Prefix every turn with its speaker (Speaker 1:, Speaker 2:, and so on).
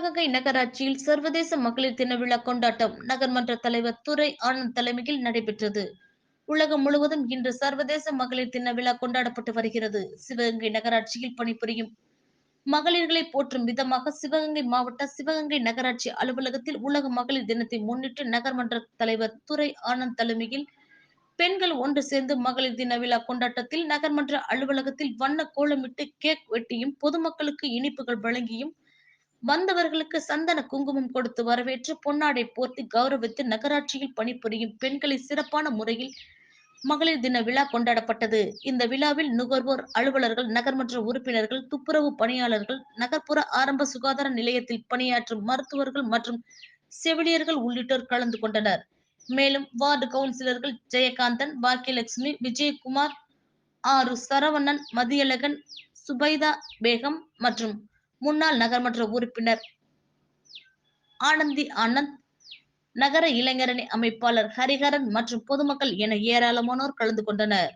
Speaker 1: சிவகங்கை நகராட்சியில் சர்வதேச மகளிர் தின விழா கொண்டாட்டம் நகர்மன்ற தலைவர் துரை ஆனந்த் தலைமையில் நடைபெற்றது. உலகம் முழுவதும் இன்று சர்வதேச மகளிர் தின விழா கொண்டாடப்பட்டு வருகிறது. சிவகங்கை நகராட்சியில் பணிபுரியும் மகளிர்களை போற்றும் விதமாக சிவகங்கை மாவட்ட சிவகங்கை நகராட்சி அலுவலகத்தில் உலக மகளிர் தினத்தை முன்னிட்டு நகர்மன்ற தலைவர் துரை ஆனந்த் தலைமையில் பெண்கள் ஒன்று சேர்ந்து மகளிர் தின விழா கொண்டாட்டத்தில் நகர்மன்ற அலுவலகத்தில் வண்ண கோலமிட்டு கேக் வெட்டியும் பொதுமக்களுக்கு இனிப்புகள் வழங்கியும் வந்தவர்களுக்கு சந்தன குங்குமம் கொடுத்து வரவேற்று பொன்னாடை போர்த்தி கௌரவித்து நகராட்சியில் பணிபுரியும் பெண்களை சிறப்பான முறையில் மகளிர் தின விழா கொண்டாடப்பட்டது. இந்த விழாவில் நுகர்வோர் அலுவலர்கள் நகர்மன்ற உறுப்பினர்கள் துப்புரவு பணியாளர்கள் நகர்ப்புற ஆரம்ப சுகாதார நிலையத்தில் பணியாற்றும் மருத்துவர்கள் மற்றும் செவிலியர்கள் உள்ளிட்டோர் கலந்து கொண்டனர். மேலும் வார்டு கவுன்சிலர்கள் ஜெயகாந்தன் பாக்கியலட்சுமி விஜயகுமார் ஆறு சரவணன் மதியழகன் சுபைதா பேகம் மற்றும் முன்னாள் நகர்மன்ற உறுப்பினர் ஆனந்தி ஆனந்த் நகர இளைஞரணி அமைப்பாளர் ஹரிஹரன் மற்றும் பொதுமக்கள் என ஏராளமானோர் கலந்து கொண்டனர்.